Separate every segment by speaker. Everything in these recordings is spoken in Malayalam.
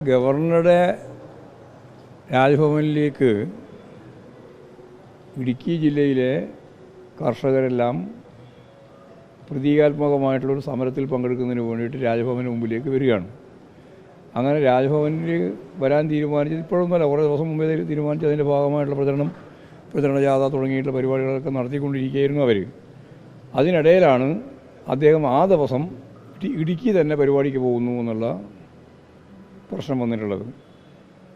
Speaker 1: ഗവർണറുടെ രാജ്ഭവനിലേക്ക് ഇടുക്കി ജില്ലയിലെ കർഷകരെല്ലാം പ്രതീകാത്മകമായിട്ടുള്ളൊരു സമരത്തിൽ പങ്കെടുക്കുന്നതിന് വേണ്ടിയിട്ട് രാജ്ഭവന് മുമ്പിലേക്ക് വരികയാണ്. അങ്ങനെ രാജ്ഭവനിൽ വരാൻ തീരുമാനിച്ചത് ഇപ്പോഴൊന്നുമല്ല കുറേ ദിവസം മുമ്പേ തീരുമാനിച്ച് അതിന്റെ ഭാഗമായിട്ടുള്ള പ്രചരണം പ്രചരണ ജാഥ തുടങ്ങിയിട്ടുള്ള പരിപാടികളൊക്കെ നടത്തിക്കൊണ്ടിരിക്കുകയായിരുന്നു അവർ അതിനിടയിലാണ് അദ്ദേഹം ആ ദിവസം ഇടുക്കി തന്നെ പരിപാടിക്ക് പോകുന്നു എന്നുള്ള പ്രശ്നം വന്നിട്ടുള്ളത്.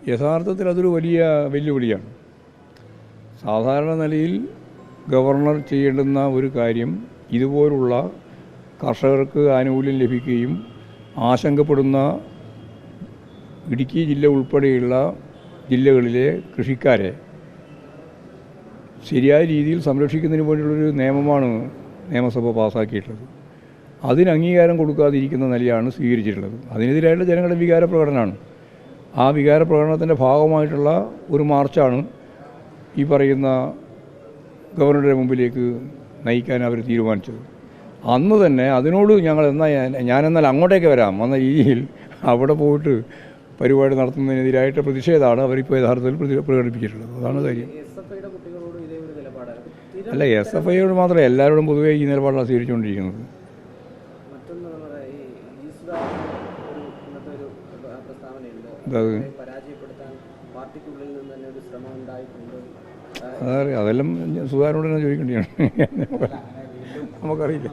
Speaker 1: യഥാർത്ഥത്തിൽ അതൊരു വലിയ വെല്ലുവിളിയാണ്. സാധാരണ നിലയിൽ ഗവർണർ ചെയ്യേണ്ടുന്ന ഒരു കാര്യം ഇതുപോലുള്ള കർഷകർക്ക് ആനുകൂല്യം ലഭിക്കുകയും ആശങ്കപ്പെടുന്ന ഇടുക്കി ജില്ല ഉൾപ്പെടെയുള്ള ജില്ലകളിലെ കൃഷിക്കാരെ ശരിയായ രീതിയിൽ സംരക്ഷിക്കുന്നതിന് വേണ്ടിയുള്ളൊരു നിയമമാണ് നിയമസഭ പാസ്സാക്കിയിട്ടുള്ളത് അതിന് അംഗീകാരം കൊടുക്കാതിരിക്കുന്ന നിലയാണ് സ്വീകരിച്ചിട്ടുള്ളത്. അതിനെതിരായുള്ള ജനങ്ങളുടെ വികാര പ്രകടനമാണ് ആ വികാര പ്രകടനത്തിന്റെ ഭാഗമായിട്ടുള്ള ഒരു മാർച്ചാണ് ഈ പറയുന്ന ഗവർണറുടെ മുമ്പിലേക്ക് നയിക്കാൻ അവർ തീരുമാനിച്ചത്. അന്ന് തന്നെ അതിനോട് ഞങ്ങൾ എന്നാൽ ഞാനെന്നാൽ അങ്ങോട്ടേക്ക് വരാം എന്ന രീതിയിൽ അവിടെ പോയിട്ട് പരിപാടി നടത്തുന്നതിനെതിരായിട്ട് പ്രതിഷേധമാണ് അവരിപ്പോൾ യഥാർത്ഥത്തിൽ പ്രകടിപ്പിച്ചിട്ടുള്ളത്. അതാണ് കാര്യം. അല്ല എസ് എഫ് ഐയോട് മാത്രമേ എല്ലാവരോടും പൊതുവേ ഈ നിലപാടാണ് സ്വീകരിച്ചുകൊണ്ടിരിക്കുന്നത്.
Speaker 2: നമ്മുടെ ഈ ഒരു ഇന്നത്തെ ഒരു പ്രസ്താവനയുണ്ട്. പരാജയപ്പെടുത്താൻ പാർട്ടിക്കുള്ളിൽ നിന്ന് തന്നെ ഒരു ശ്രമം ഉണ്ടായിട്ടുണ്ട്.
Speaker 1: അതറിയാം. അതെല്ലാം സുധാകരനോട് തന്നെ ചോദിക്കേണ്ടിയാണ് നമുക്കറിയില്ല.